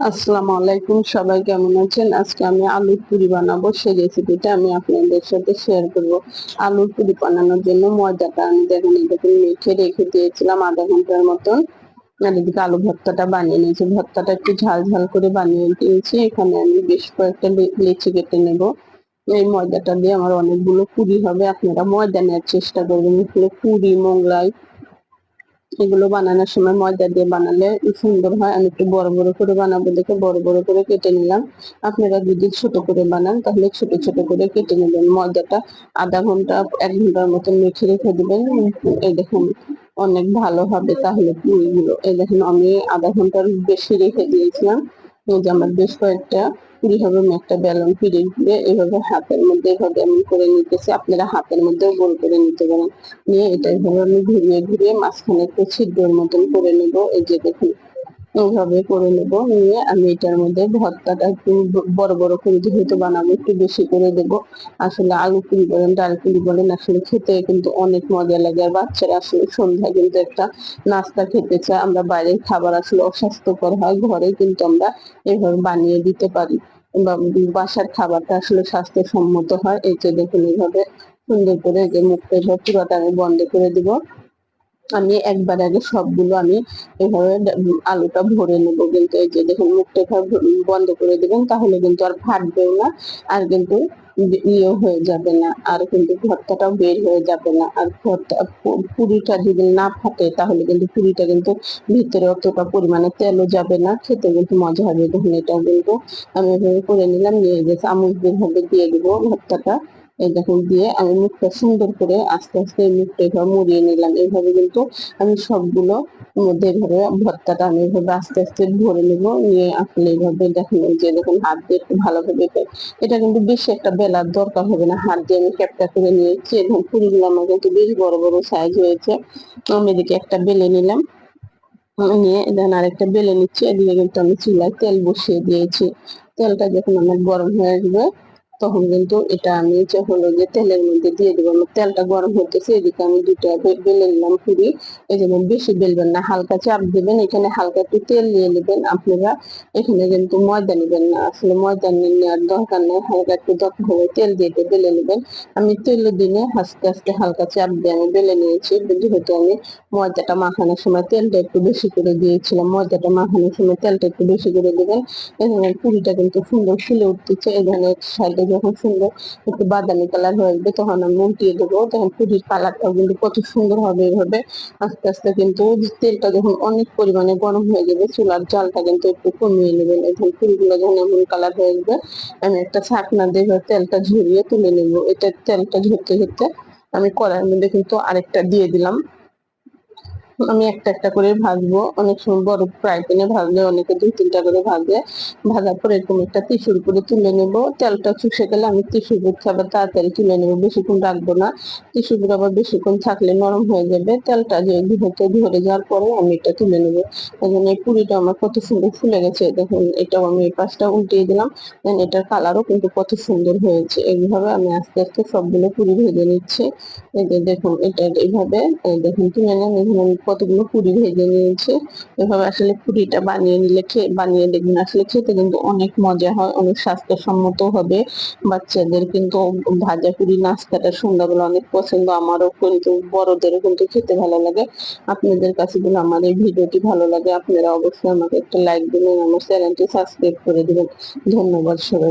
আসসালামু আলাইকুম, সবাই কেমন আছেন? আজকে আমি আলুর পুরি বানাবো। সেই রেসিপিটা আমি আপনাদের সাথে শেয়ার করব। আলুর পুরি বানানোর জন্য ময়দাটা আমি দেখুন এরকম মেখে রেখে দিয়েছিলাম আধা ঘণ্টার মতন। আর এদিকে আলু ভর্তাটা বানিয়ে নিয়েছি। ভর্তাটা একটু ঝাল ঝাল করে বানিয়ে দিয়েছি এখানে আমি বেশ কয়েকটা লেচি কেটে নেব। এই ময়দাটা দিয়ে আমার অনেকগুলো পুরি হবে। আপনারা ময়দা নেওয়ার চেষ্টা করবেন। পুরি, মোগলাই এগুলো বানানোর সময় ময়দা দিয়ে বানালে সুন্দর হয়। আমি একটু বড় বড় করে বানাবো দেখে বড় বড় করে কেটে নিলাম। আপনারা যদি ছোট করে বানান তাহলে ছোট ছোট করে কেটে নেবেন। ময়দাটা আধা ঘণ্টা, এক ঘণ্টার মতন মেখে রেখে দেবেন। এই দেখুন, অনেক ভালো হবে তাহলে এই দেখুন, আমি আধা ঘণ্টার বেশি রেখে দিয়েছিলাম। এই যে আমার বেশ কয়েকটা হবে আমি একটা বেলুন ফিরে দিয়ে এভাবে হাতের মধ্যে এভাবে আমি করে নিতেছি। আপনারা হাতের মধ্যেও গোল করে নিতে পারেন। নিয়ে এটা এভাবে আমি ঘুরিয়ে ঘুরিয়ে মাঝখানে একটু ছিদ্রের মতন করে নেব। এই যে দেখুন এইভাবে করে নেব, নিয়ে আমি এটার মধ্যে ভর্তাটা একটু বড় বড় করে যেহেতু বানাবো, একটু বেশি করে দেব। আসলে আলু পুরি বলেন, ডাল পুরি বলেন, আসলে খেতে কিন্তু অনেক মজা লাগে। আর বাচ্চারা আসলে সন্ধ্যায় কিন্তু একটা নাস্তা খেতে চায়। আমরা বাইরের খাবার আসলে অস্বাস্থ্যকর হয়, ঘরে কিন্তু আমরা এভাবে বানিয়ে দিতে পারি। বা বাসার খাবারটা আসলে স্বাস্থ্যসম্মত হয়। এই যে দেখুন এইভাবে সুন্দর করে যে মুখটা পুরোটা আমি বন্ধ করে দিব। আমি একবার আগে সবগুলো আমি এভাবে আলুটা ভরে নেব। কিন্তু এই যে দেখুন, মুখটা বন্ধ করে দেবেন, তাহলে কিন্তু আর ফাটবেও না, আর কিন্তু ইয়ে হয়ে যাবে না, আর কিন্তু ভর্তাটাও বের হয়ে যাবে না। আর ভর্তা পুরিটা যদি না ফাটে, তাহলে কিন্তু পুরিটা কিন্তু ভিতরে অতটা পরিমাণে তেলও যাবে না খেতে কিন্তু মজা হবে। দেখুন, এটাও কিন্তু আমি এভাবে করে নিলাম, নিয়ে গেছে ভাবে দিয়ে দেবো ভর্তাটা। এই দেখুন দিয়ে আমি মুখটা সুন্দর করে আস্তে আস্তে মুখটা এভাবে মুড়িয়ে নিলাম। এইভাবে কিন্তু আমি সবগুলো মধ্যে এভাবে ভর্তাটা আমি এভাবে আস্তে আস্তে ভরে নেব। নিয়ে আসলে এইভাবে দেখুন যে দেখুন হাত দিয়ে একটু ভালোভাবে এটা কিন্তু বেশি একটা বেলার দরকার হবে না। হাত দিয়ে আমি ক্যাপটা করে নিয়েছি। এবং পুরিগুলো আমার কিন্তু বেশ বড় বড় সাইজ হয়েছে। আমি এদিকে একটা বেলে নিলাম। নিয়ে দেন আরেকটা বেলে নিচ্ছি। এদিকে কিন্তু আমি চুলায় তেল বসিয়ে দিয়েছি। তেলটা যখন আমার গরম হয়ে আসবে তখন কিন্তু এটা আমি হলো যে তেলের মধ্যে দিয়ে দেবো। আমার তেলটা গরম হতেছে এদিকে আমি দুটা বেলে নিলাম পুরি এই জন্য বেশি বেলবেন না, হালকা চাপ দেবেন। এখানে হালকা একটু তেল নিয়ে নেবেন। আপনারা এখানে কিন্তু ময়দা নেবেন না। আসলে ময়দা নিয়ে নেওয়ার দরকার নেই। হালকা একটু দরকার হবে তেল দিয়ে বেলে নেবেন। আমি তেল দিনে আস্তে আস্তে হালকা চাপ দিয়ে আমি বেলে নিয়েছি। যেহেতু আমি ময়দাটা মাখানোর সময় তেলটা একটু বেশি করে দিয়েছিলাম। ময়দাটা মাখানোর সময় তেলটা একটু বেশি করে দেবেন। এখানে পুরিটা কিন্তু সুন্দর ফুলে উঠতেছে। এখানে সাইডে যখন সুন্দর একটু বাদামি কালার হয়ে যাবে তখন আমি উল্টিয়ে দেবো। তখন পুরির কালারটাও কিন্তু কত সুন্দর হবে এভাবে। আস্তে আস্তে কিন্তু তেলটা যখন অনেক পরিমাণে গরম হয়ে যাবে, চুলার জালটা কিন্তু একটু কমিয়ে নেবেন। এখন পুরিগুলো যখন এমন কালার হয়ে যাবে আমি একটা ছাকনা দিয়ে তেলটা ঝরিয়ে তুলে নেব। এটা তেলটা ঝরতে ঝরতে আমি কড়াইয়ের মধ্যে কিন্তু আরেকটা দিয়ে দিলাম। আমি একটা একটা করে ভাজবো। অনেক সময় বড় ফ্রাই প্যানে ভাজলে অনেকে দুই তিনটা করে ভাজে। ভাজার পর এরকম একটা টিসুর করে তুলে নেব। তেলটা চুষে গেলে আমি টিসুর করতে আবার তাড়াতাড়ি তুলে নেব। বেশিক্ষণ রাখব না। টিসুর আবার বেশিক্ষণ থাকলে নরম হয়ে যাবে। তেলটা যে ধুতে, ধরে যাওয়ার পরে আমি এটা তুলে নেব। জন্য এই পুরিটা আমার কত সুন্দর ফুলে গেছে। দেখুন, এটাও আমি এই পাশটা উল্টিয়ে দিলাম। দেন এটার কালারও কিন্তু কত সুন্দর হয়েছে। এইভাবে আমি আস্তে আস্তে সবগুলো পুরি ভেজে নিচ্ছি। এই যে দেখুন, এটা এইভাবে দেখুন, তুলে নেন এখানে কতগুলো পুরি ভেজে নিয়েছে। এভাবে আসলে পুরিটা বানিয়ে নিলে বানিয়ে দেখবেন আসলে খেতে কিন্তু অনেক মজা হয়, অনেক স্বাস্থ্যসম্মত হবে। বাচ্চাদের কিন্তু ভাজা পুরি নাস্তাটা সন্ধ্যাবেলা অনেক পছন্দ, আমারও কিন্তু, বড়দেরও কিন্তু খেতে ভালো লাগে। আপনাদের কাছে যদি আমার এই ভিডিওটি ভালো লাগে, আপনারা অবশ্যই আমাকে একটা লাইক দিবেন, আমার চ্যানেলটি সাবস্ক্রাইব করে দেবেন। ধন্যবাদ সবাই